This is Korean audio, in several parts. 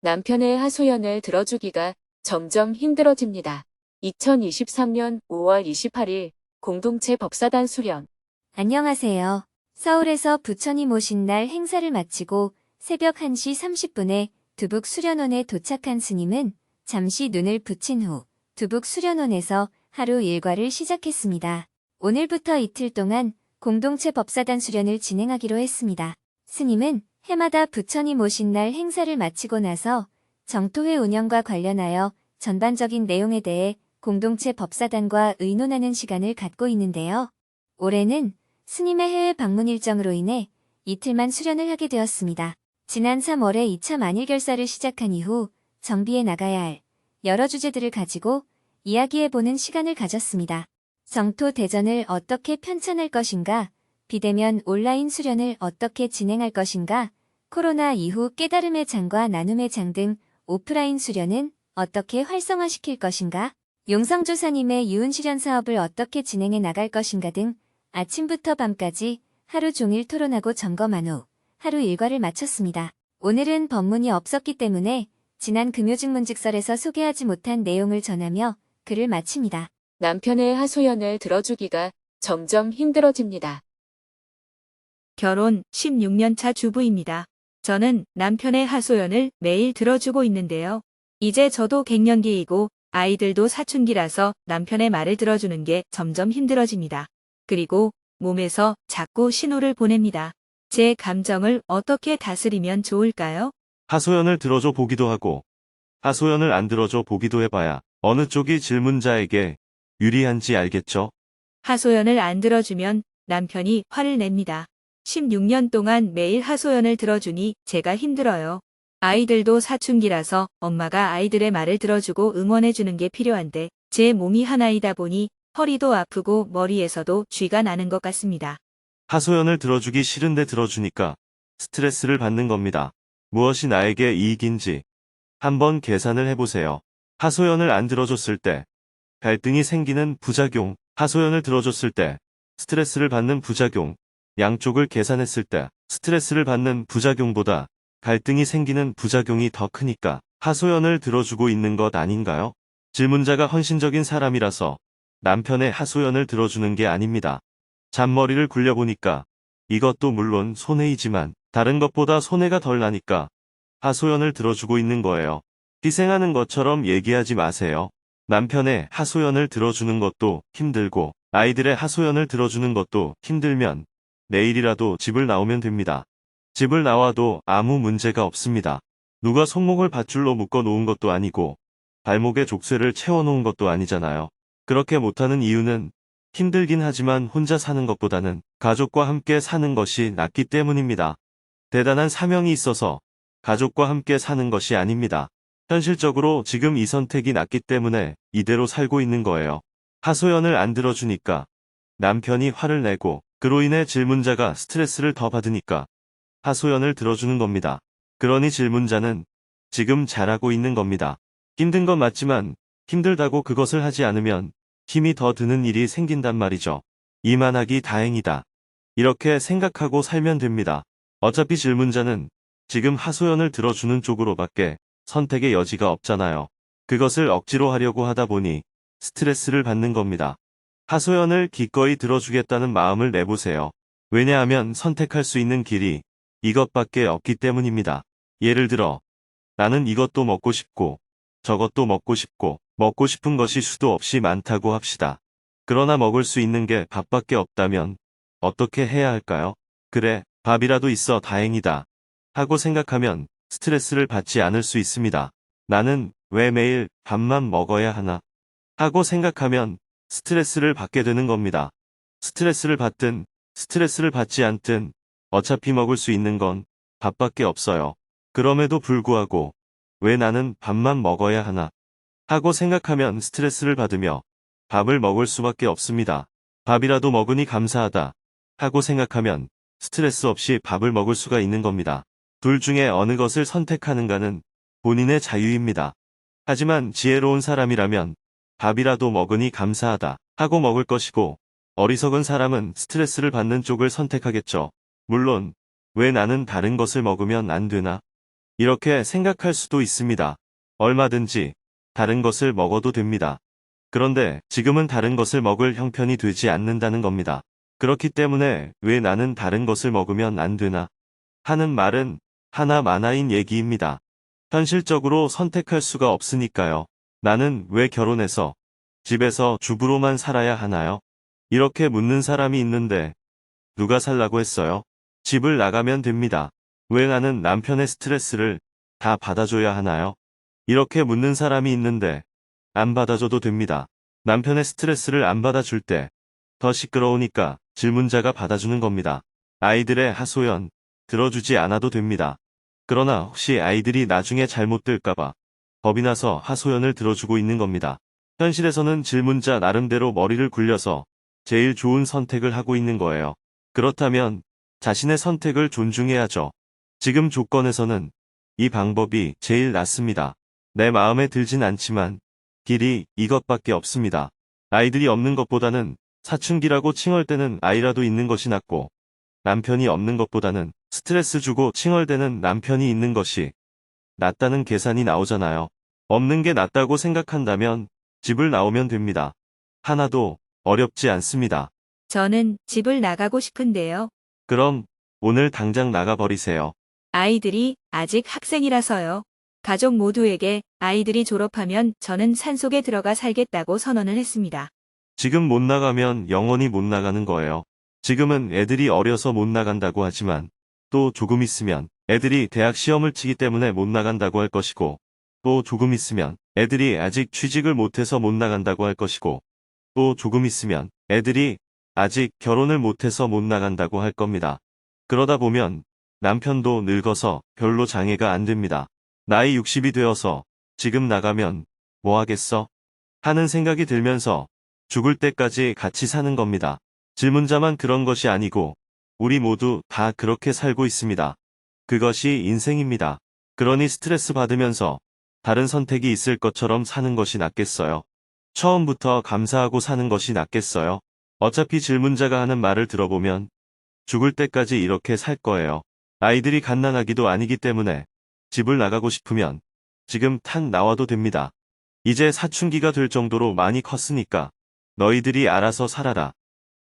남편의 하소연을 들어주기가 점점 힘들어집니다. 2023년 5월 28일 공동체 법사단 수련 안녕하세요. 서울에서 부처님 오신 날 행사를 마치고 새벽 1시 30분에 두북 수련원에 도착한 스님은 잠시 눈을 붙인 후 두북 수련원에서 하루 일과를 시작했습니다. 오늘부터 이틀 동안 공동체 법사단 수련을 진행하기로 했습니다. 스님은 해마다 부처님 오신 날 행사를 마치고 나서 정토회 운영과 관련하여 전반적인 내용에 대해 공동체 법사단과 의논하는 시간을 갖고 있는데요. 올해는 스님의 해외 방문 일정으로 인해 이틀만 수련을 하게 되었습니다. 지난 3월에 2차 만일 결사를 시작한 이후 정비해 나가야 할 여러 주제들을 가지고 이야기해보는 시간을 가졌습니다. 정토 대전을 어떻게 편찬할 것인가, 비대면 온라인 수련을 어떻게 진행할 것인가, 코로나 이후 깨달음의 장과 나눔의 장 등 오프라인 수련은 어떻게 활성화시킬 것인가, 용성조사님의 유은실현 사업을 어떻게 진행해 나갈 것인가 등 아침부터 밤까지 하루 종일 토론하고 점검한 후 하루 일과를 마쳤습니다. 오늘은 법문이 없었기 때문에 지난 금요직문직설에서 소개하지 못한 내용을 전하며 글을 마칩니다. 남편의 하소연을 들어주기가 점점 힘들어집니다. 결혼 16년 차 주부입니다. 저는 남편의 하소연을 매일 들어주고 있는데요. 이제 저도 갱년기이고 아이들도 사춘기라서 남편의 말을 들어주는 게 점점 힘들어집니다. 그리고 몸에서 자꾸 신호를 보냅니다. 제 감정을 어떻게 다스리면 좋을까요? 하소연을 들어줘 보기도 하고 하소연을 안 들어줘 보기도 해봐야 어느 쪽이 질문자에게 유리한지 알겠죠? 하소연을 안 들어주면 남편이 화를 냅니다. 16년 동안 매일 하소연을 들어주니 제가 힘들어요. 아이들도 사춘기라서 엄마가 아이들의 말을 들어주고 응원해주는 게 필요한데 제 몸이 하나이다 보니 허리도 아프고 머리에서도 쥐가 나는 것 같습니다. 하소연을 들어주기 싫은데 들어주니까 스트레스를 받는 겁니다. 무엇이 나에게 이익인지 한번 계산을 해보세요. 하소연을 안 들어줬을 때 갈등이 생기는 부작용, 하소연을 들어줬을 때 스트레스를 받는 부작용, 양쪽을 계산했을 때 스트레스를 받는 부작용보다 갈등이 생기는 부작용이 더 크니까 하소연을 들어주고 있는 것 아닌가요? 질문자가 헌신적인 사람이라서 남편의 하소연을 들어주는 게 아닙니다. 잔머리를 굴려보니까 이것도 물론 손해이지만 다른 것보다 손해가 덜 나니까 하소연을 들어주고 있는 거예요. 희생하는 것처럼 얘기하지 마세요. 남편의 하소연을 들어주는 것도 힘들고 아이들의 하소연을 들어주는 것도 힘들면 내일이라도 집을 나오면 됩니다. 집을 나와도 아무 문제가 없습니다. 누가 손목을 밧줄로 묶어 놓은 것도 아니고 발목에 족쇄를 채워 놓은 것도 아니잖아요. 그렇게 못하는 이유는 힘들긴 하지만 혼자 사는 것보다는 가족과 함께 사는 것이 낫기 때문입니다. 대단한 사명이 있어서 가족과 함께 사는 것이 아닙니다. 현실적으로 지금 이 선택이 낫기 때문에 이대로 살고 있는 거예요. 하소연을 안 들어주니까 남편이 화를 내고 그로 인해 질문자가 스트레스를 더 받으니까 하소연을 들어주는 겁니다. 그러니 질문자는 지금 잘하고 있는 겁니다. 힘든 건 맞지만 힘들다고 그것을 하지 않으면 힘이 더 드는 일이 생긴단 말이죠. 이만하기 다행이다. 이렇게 생각하고 살면 됩니다. 어차피 질문자는 지금 하소연을 들어주는 쪽으로밖에 선택의 여지가 없잖아요. 그것을 억지로 하려고 하다 보니 스트레스를 받는 겁니다. 하소연을 기꺼이 들어주겠다는 마음을 내보세요. 왜냐하면 선택할 수 있는 길이 이것밖에 없기 때문입니다. 예를 들어, 나는 이것도 먹고 싶고, 저것도 먹고 싶고, 먹고 싶은 것이 수도 없이 많다고 합시다. 그러나 먹을 수 있는 게 밥밖에 없다면 어떻게 해야 할까요? 그래, 밥이라도 있어 다행이다. 하고 생각하면 스트레스를 받지 않을 수 있습니다. 나는 왜 매일 밥만 먹어야 하나? 하고 생각하면 스트레스를 받게 되는 겁니다. 스트레스를 받든 스트레스를 받지 않든 어차피 먹을 수 있는 건 밥밖에 없어요. 그럼에도 불구하고 왜 나는 밥만 먹어야 하나? 하고 생각하면 스트레스를 받으며 밥을 먹을 수밖에 없습니다. 밥이라도 먹으니 감사하다. 하고 생각하면 스트레스 없이 밥을 먹을 수가 있는 겁니다. 둘 중에 어느 것을 선택하는가는 본인의 자유입니다. 하지만 지혜로운 사람이라면 밥이라도 먹으니 감사하다 하고 먹을 것이고 어리석은 사람은 스트레스를 받는 쪽을 선택하겠죠. 물론 왜 나는 다른 것을 먹으면 안 되나? 이렇게 생각할 수도 있습니다. 얼마든지 다른 것을 먹어도 됩니다. 그런데 지금은 다른 것을 먹을 형편이 되지 않는다는 겁니다. 그렇기 때문에 왜 나는 다른 것을 먹으면 안 되나? 하는 말은 하나 마나인 얘기입니다. 현실적으로 선택할 수가 없으니까요. 나는 왜 결혼해서 집에서 주부로만 살아야 하나요? 이렇게 묻는 사람이 있는데 누가 살라고 했어요? 집을 나가면 됩니다. 왜 나는 남편의 스트레스를 다 받아줘야 하나요? 이렇게 묻는 사람이 있는데 안 받아줘도 됩니다. 남편의 스트레스를 안 받아줄 때 더 시끄러우니까 질문자가 받아주는 겁니다. 아이들의 하소연 들어주지 않아도 됩니다. 그러나 혹시 아이들이 나중에 잘못될까봐 겁이 나서 하소연을 들어주고 있는 겁니다. 현실에서는 질문자 나름대로 머리를 굴려서 제일 좋은 선택을 하고 있는 거예요. 그렇다면 자신의 선택을 존중해야죠. 지금 조건에서는 이 방법이 제일 낫습니다. 내 마음에 들진 않지만 길이 이것밖에 없습니다. 아이들이 없는 것보다는 사춘기라고 칭얼대는 아이라도 있는 것이 낫고 남편이 없는 것보다는 스트레스 주고 칭얼대는 남편이 있는 것이 낫다는 계산이 나오잖아요. 없는 게 낫다고 생각한다면 집을 나오면 됩니다. 하나도 어렵지 않습니다. 저는 집을 나가고 싶은데요. 그럼 오늘 당장 나가버리세요. 아이들이 아직 학생이라서요. 가족 모두에게 아이들이 졸업하면 저는 산속에 들어가 살겠다고 선언을 했습니다. 지금 못 나가면 영원히 못 나가는 거예요. 지금은 애들이 어려서 못 나간다고 하지만 또 조금 있으면 애들이 대학 시험을 치기 때문에 못 나간다고 할 것이고 또 조금 있으면 애들이 아직 취직을 못해서 못 나간다고 할 것이고 또 조금 있으면 애들이 아직 결혼을 못해서 못 나간다고 할 겁니다. 그러다 보면 남편도 늙어서 별로 장애가 안 됩니다. 나이 60이 되어서 지금 나가면 뭐 하겠어? 하는 생각이 들면서 죽을 때까지 같이 사는 겁니다. 질문자만 그런 것이 아니고 우리 모두 다 그렇게 살고 있습니다. 그것이 인생입니다. 그러니 스트레스 받으면서 다른 선택이 있을 것처럼 사는 것이 낫겠어요. 처음부터 감사하고 사는 것이 낫겠어요. 어차피 질문자가 하는 말을 들어보면 죽을 때까지 이렇게 살 거예요. 아이들이 갓난아기도 아니기 때문에 집을 나가고 싶으면 지금 탁 나와도 됩니다. 이제 사춘기가 될 정도로 많이 컸으니까 너희들이 알아서 살아라.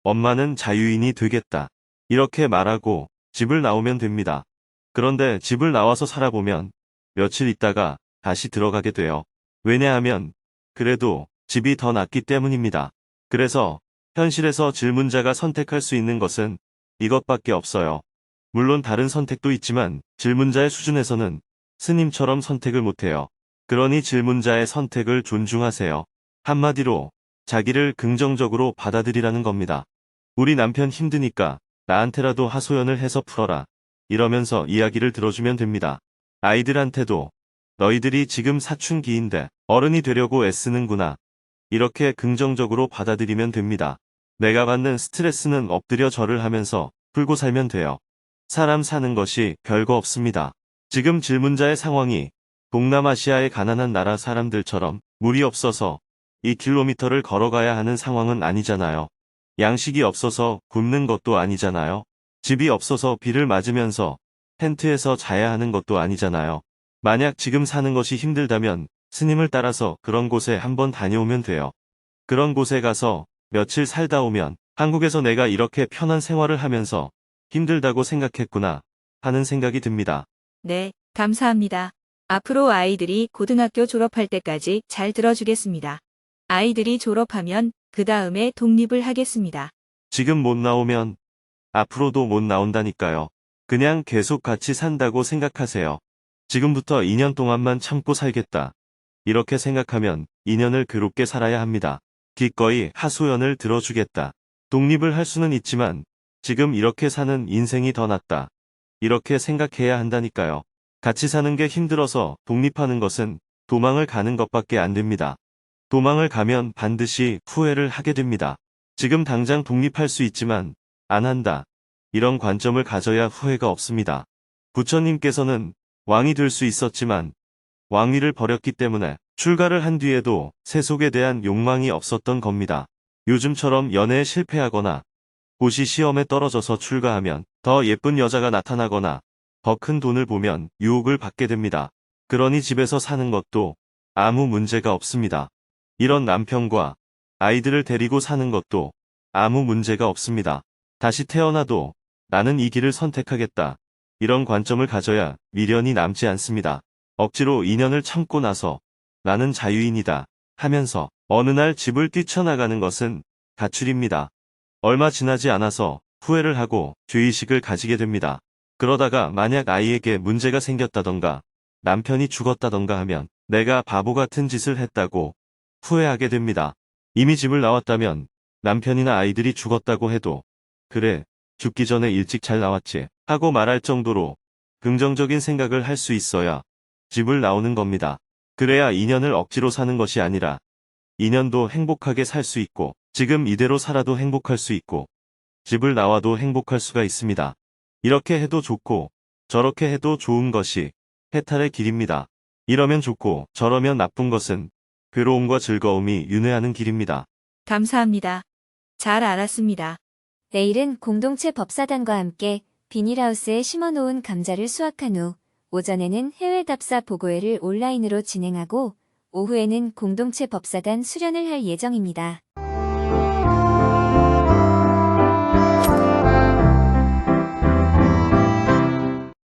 엄마는 자유인이 되겠다. 이렇게 말하고 집을 나오면 됩니다. 그런데 집을 나와서 살아보면 며칠 있다가 다시 들어가게 돼요. 왜냐하면 그래도 집이 더 낫기 때문입니다. 그래서 현실에서 질문자가 선택할 수 있는 것은 이것밖에 없어요. 물론 다른 선택도 있지만 질문자의 수준에서는 스님처럼 선택을 못해요. 그러니 질문자의 선택을 존중하세요. 한마디로 자기를 긍정적으로 받아들이라는 겁니다. 우리 남편 힘드니까 나한테라도 하소연을 해서 풀어라. 이러면서 이야기를 들어주면 됩니다. 아이들한테도 너희들이 지금 사춘기인데 어른이 되려고 애쓰는구나. 이렇게 긍정적으로 받아들이면 됩니다. 내가 받는 스트레스는 엎드려 절을 하면서 풀고 살면 돼요. 사람 사는 것이 별거 없습니다. 지금 질문자의 상황이 동남아시아의 가난한 나라 사람들처럼 물이 없어서 2km를 걸어가야 하는 상황은 아니잖아요. 양식이 없어서 굶는 것도 아니잖아요. 집이 없어서 비를 맞으면서 텐트에서 자야 하는 것도 아니잖아요. 만약 지금 사는 것이 힘들다면 스님을 따라서 그런 곳에 한번 다녀오면 돼요. 그런 곳에 가서 며칠 살다 오면 한국에서 내가 이렇게 편한 생활을 하면서 힘들다고 생각했구나 하는 생각이 듭니다. 네, 감사합니다. 앞으로 아이들이 고등학교 졸업할 때까지 잘 들어주겠습니다. 아이들이 졸업하면 그 다음에 독립을 하겠습니다. 지금 못 나오면 앞으로도 못 나온다니까요. 그냥 계속 같이 산다고 생각하세요. 지금부터 2년 동안만 참고 살겠다. 이렇게 생각하면 2년을 괴롭게 살아야 합니다. 기꺼이 하소연을 들어주겠다. 독립을 할 수는 있지만 지금 이렇게 사는 인생이 더 낫다. 이렇게 생각해야 한다니까요. 같이 사는 게 힘들어서 독립하는 것은 도망을 가는 것밖에 안 됩니다. 도망을 가면 반드시 후회를 하게 됩니다. 지금 당장 독립할 수 있지만 안 한다. 이런 관점을 가져야 후회가 없습니다. 부처님께서는 왕이 될 수 있었지만 왕위를 버렸기 때문에 출가를 한 뒤에도 세속에 대한 욕망이 없었던 겁니다. 요즘처럼 연애에 실패하거나 고시 시험에 떨어져서 출가하면 더 예쁜 여자가 나타나거나 더 큰 돈을 보면 유혹을 받게 됩니다. 그러니 집에서 사는 것도 아무 문제가 없습니다. 이런 남편과 아이들을 데리고 사는 것도 아무 문제가 없습니다. 다시 태어나도 나는 이 길을 선택하겠다. 이런 관점을 가져야 미련이 남지 않습니다. 억지로 인연을 참고 나서 나는 자유인이다 하면서 어느 날 집을 뛰쳐나가는 것은 가출입니다. 얼마 지나지 않아서 후회를 하고 죄의식을 가지게 됩니다. 그러다가 만약 아이에게 문제가 생겼다던가 남편이 죽었다던가 하면 내가 바보 같은 짓을 했다고 후회하게 됩니다. 이미 집을 나왔다면 남편이나 아이들이 죽었다고 해도 그래 죽기 전에 일찍 잘 나왔지 하고 말할 정도로 긍정적인 생각을 할 수 있어야 집을 나오는 겁니다. 그래야 인연을 억지로 사는 것이 아니라 인연도 행복하게 살 수 있고 지금 이대로 살아도 행복할 수 있고 집을 나와도 행복할 수가 있습니다. 이렇게 해도 좋고 저렇게 해도 좋은 것이 해탈의 길입니다. 이러면 좋고 저러면 나쁜 것은 괴로움과 즐거움이 윤회하는 길입니다. 감사합니다. 잘 알았습니다. 내일은 공동체 법사단과 함께 비닐하우스에 심어놓은 감자를 수확한 후 오전에는 해외 답사 보고회를 온라인으로 진행하고 오후에는 공동체 법사단 수련을 할 예정입니다.